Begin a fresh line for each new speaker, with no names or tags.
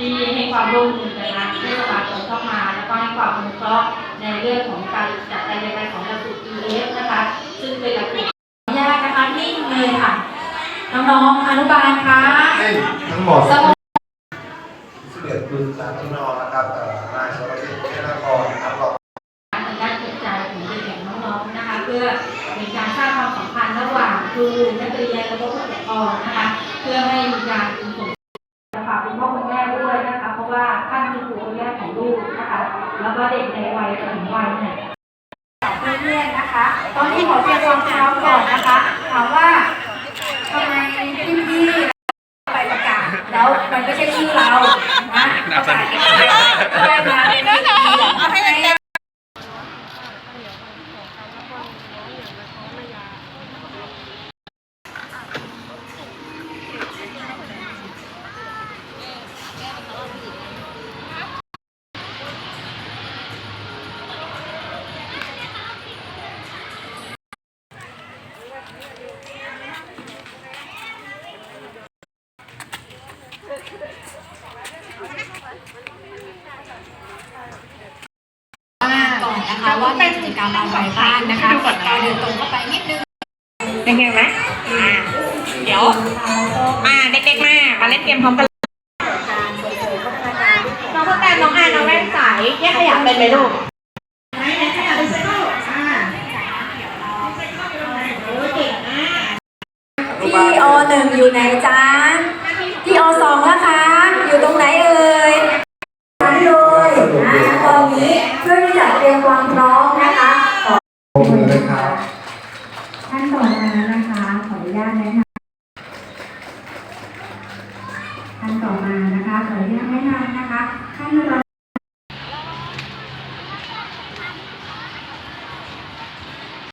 ที่ให้ความร่วมมือกันนะเทศบาลตรงเข้ามา แล้วก็ให้ความอนุเคราะห์ในเรื่องของการจัดการเรียนการของหลักสูตร EF นะคะ ซึ่งเป็นหลักสูตร
ขออนุญาตนะคะนิ่งเลยค่ะ น้องๆอนุบาลคะ
ให้ทั้งหมด
สงบ
สิบเอ็ดคุณจากที่นอนนะครับเอ่อนายสรวิทย์เทนครนะครับรอง
การทางด้านจิตใจของเด็กๆน้องๆนะคะ เพื่อเป็นการสร้างความสัมพันธ์ระหว่างครูนักเรียนและก็ผู้ปกครองนะคะ เพื่อให้มีการส่งเสริมฝากคุณพ่อคุณแม่ด้ แล้วก็เด็กในวัยถึงวัยเนี่ย
เพื่อนๆนะคะ ตอนนี้ขอเตรียมความพร้อมก่อนนะคะ ถามว่าทำไมพี่ๆไปประกาศ แล้วมันไม่ใช่ชื่อเรานะประกาศเองได้มาเป็นปีให้ นนะคะ ว่ามีกิจกรรมอะไรบ้างนะคะเราเดินตรงเข้าไปนิดนึง
เป็นไงไหมอ่าเดี๋ยวมาเด็กๆมามาเล่นเกมพร้อมกันน้องพวกแกน้องอานน้องแว่นใสแยกขยะเป็นไหมลูก
พี่อหนึ่งอยู่ไหน ครั
บ
ท่านต่อมานะคะ ขออนุญาตแนะนำท่านต่อมานะคะ ขออนุญาตแนะนำนะคะ ท่านรอ